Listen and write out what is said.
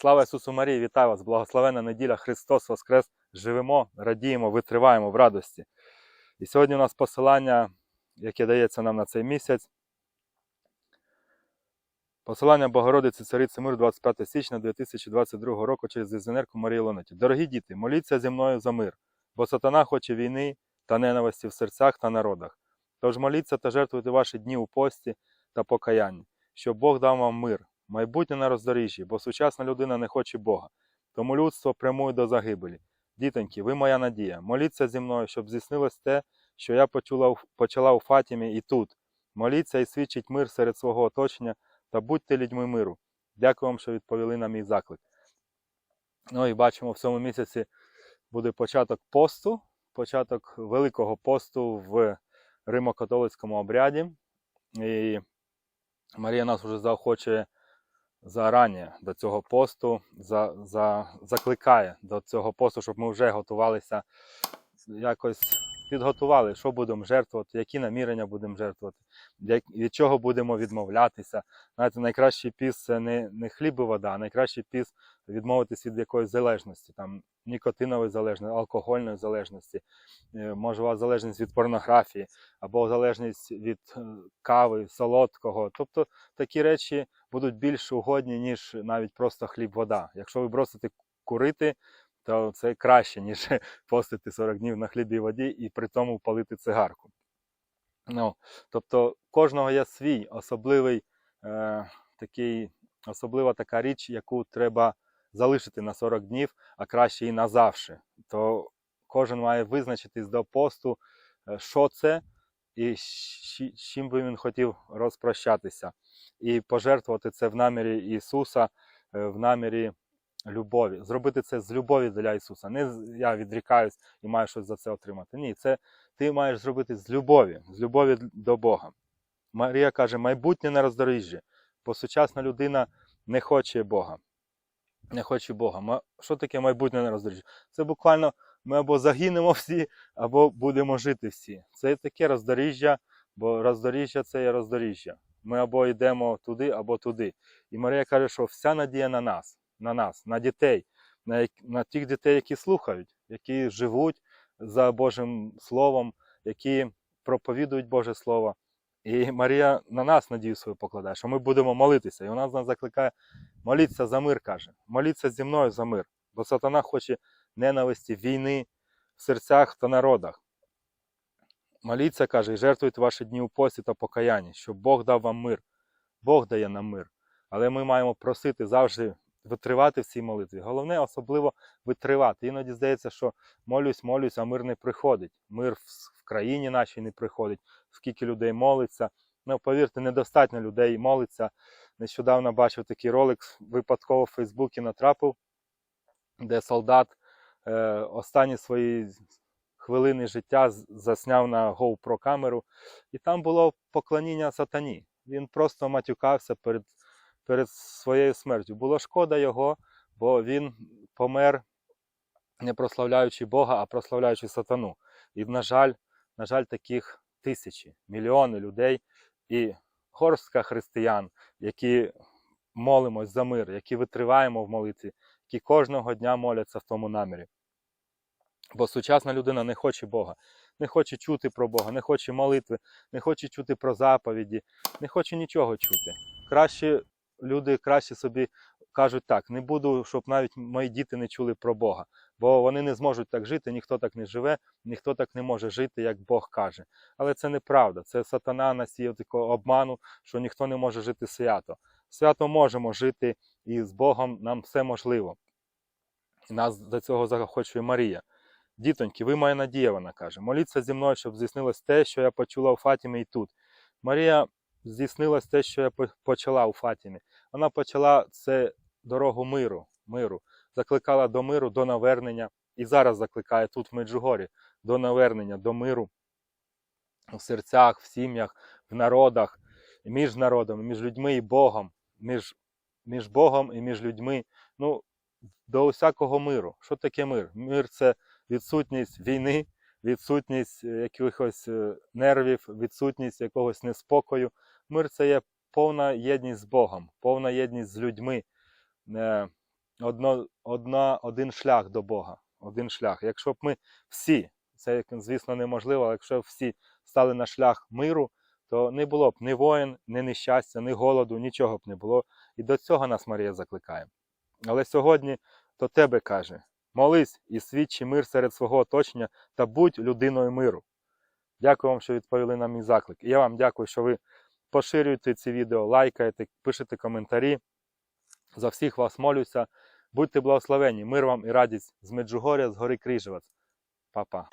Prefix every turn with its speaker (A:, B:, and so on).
A: Слава Ісусу Марії, вітаю вас! Благословенна неділя, Христос Воскрес! Живемо, радіємо, витриваємо в радості. І сьогодні у нас посилання, яке дається нам на цей місяць. Посилання Богородиці Цариці Мир 25 січня 2022 року через візіонерку Марії Лонаті. Дорогі діти, моліться зі мною за мир, бо сатана хоче війни та ненависті в серцях та народах. Тож моліться та жертвуйте ваші дні у пості та покаянні, щоб Бог дав вам мир, майбутнє на роздоріжжі, бо сучасна людина не хоче Бога. Тому людство прямує до загибелі. Дітоньки, ви моя надія. Моліться зі мною, щоб здійснилось те, що я почула, почала у Фатімі і тут. Моліться і свідчить мир серед свого оточення та будьте людьми миру. Дякую вам, що відповіли на мій заклик. Ну і бачимо, в цьому місяці буде початок посту, початок Великого посту в Римо-католицькому обряді. І Марія нас вже заохочує зарані до цього посту, за, за, закликає до цього посту, щоб ми вже готувалися, якось підготували, що будемо жертвувати, які намірення будемо жертвувати, від чого будемо відмовлятися. Знаєте, найкращий піс це не, не хліб і вода, а найкращий піс відмовитись від якоїсь залежності, там нікотинової залежності, алкогольної залежності, е, може у вас залежність від порнографії, або залежність від е, кави, солодкого. Тобто такі речі будуть більш угодні, ніж навіть просто хліб-вода. Якщо ви бросите курити, то це краще, ніж постити 40 днів на хлібі і воді і при тому палити цигарку. Ну, тобто кожного є свій особливий е, такий, особлива така річ, яку треба залишити на 40 днів, а краще і назавше. То кожен має визначитись до посту, е, що це і з чим би він хотів розпрощатися. І пожертвувати це в намірі Ісуса, е, в намірі любові. Зробити це з любові для Ісуса. Не я відрікаюсь і маю щось за це отримати. Ні, це ти маєш зробити з любові, з любові до Бога. Марія каже, майбутнє на роздоріжжі, бо сучасна людина не хоче Бога. Не хоче Бога. Що таке майбутнє на роздоріжжі? Це буквально ми або загинемо всі, або будемо жити всі. Це таке роздоріжжя, бо роздоріжжя це є роздоріжжя. Ми або йдемо туди, або туди. І Марія каже, що вся надія на нас, на нас, на дітей, на, на тих дітей, які слухають, які живуть за Божим Словом, які проповідують Боже Слово. І Марія на нас надію свою покладає, що ми будемо молитися. І вона нас закликає моліться за мир, каже. Моліться зі мною за мир. Бо сатана хоче ненависті, війни в серцях та народах. Моліться, каже, і жертвуйте ваші дні у пості та покаянні, щоб Бог дав вам мир. Бог дає нам мир. Але ми маємо просити завжди витривати в цій молитві. Головне, особливо витривати. Іноді здається, що молюсь, молюсь, а мир не приходить. Мир в, країні нашій не приходить, скільки людей молиться. Ну, повірте, недостатньо людей молиться. Нещодавно бачив такий ролик, випадково в Фейсбуці натрапив, де солдат е, останні свої хвилини життя засняв на GoPro камеру, і там було поклоніння сатані. Він просто матюкався перед, перед своєю смертю. Було шкода його, бо він помер не прославляючи Бога, а прославляючи сатану. І, на жаль, на жаль, таких тисячі, мільйони людей і горстка християн, які молимось за мир, які витриваємо в молитві, які кожного дня моляться в тому намірі. Бо сучасна людина не хоче Бога, не хоче чути про Бога, не хоче молитви, не хоче чути про заповіді, не хоче нічого чути. Краще люди краще собі кажуть так: не буду, щоб навіть мої діти не чули про Бога, бо вони не зможуть так жити, ніхто так не живе, ніхто так не може жити, як Бог каже. Але це неправда. Це сатана насіяв такого обману, що ніхто не може жити свято. Свято можемо жити, і з Богом нам все можливо. І нас до цього захочує Марія. Дітоньки, ви моя надія, вона каже. Моліться зі мною, щоб здійснилось те, що я почула у Фатімі і тут. Марія здійснилось те, що я почала у Фатімі. Вона почала це дорогу миру, миру, закликала до миру, до навернення. І зараз закликає тут в Меджугорі до навернення, до миру в серцях, в сім'ях, в народах, між народами, між людьми і Богом, між, між Богом і між людьми. Ну, до усякого миру. Що таке мир? Мир це відсутність війни, відсутність е, якихось е, нервів, відсутність якогось неспокою. Мир це є повна єдність з Богом, повна єдність з людьми. Е, одно, одна, один шлях до Бога. Один шлях. Якщо б ми всі, це звісно неможливо, але якщо б всі стали на шлях миру, то не було б ні воїн, ні нещастя, ні голоду, нічого б не було. І до цього нас Марія закликає. Але сьогодні до тебе каже: молись і свідчи мир серед свого оточення та будь людиною миру. Дякую вам, що відповіли на мій заклик. І я вам дякую, що ви поширюєте ці відео, лайкайте, пишете коментарі. За всіх вас молюся. Будьте благословені, мир вам і радість з Меджугоря, з гори Крижевець. Па-па.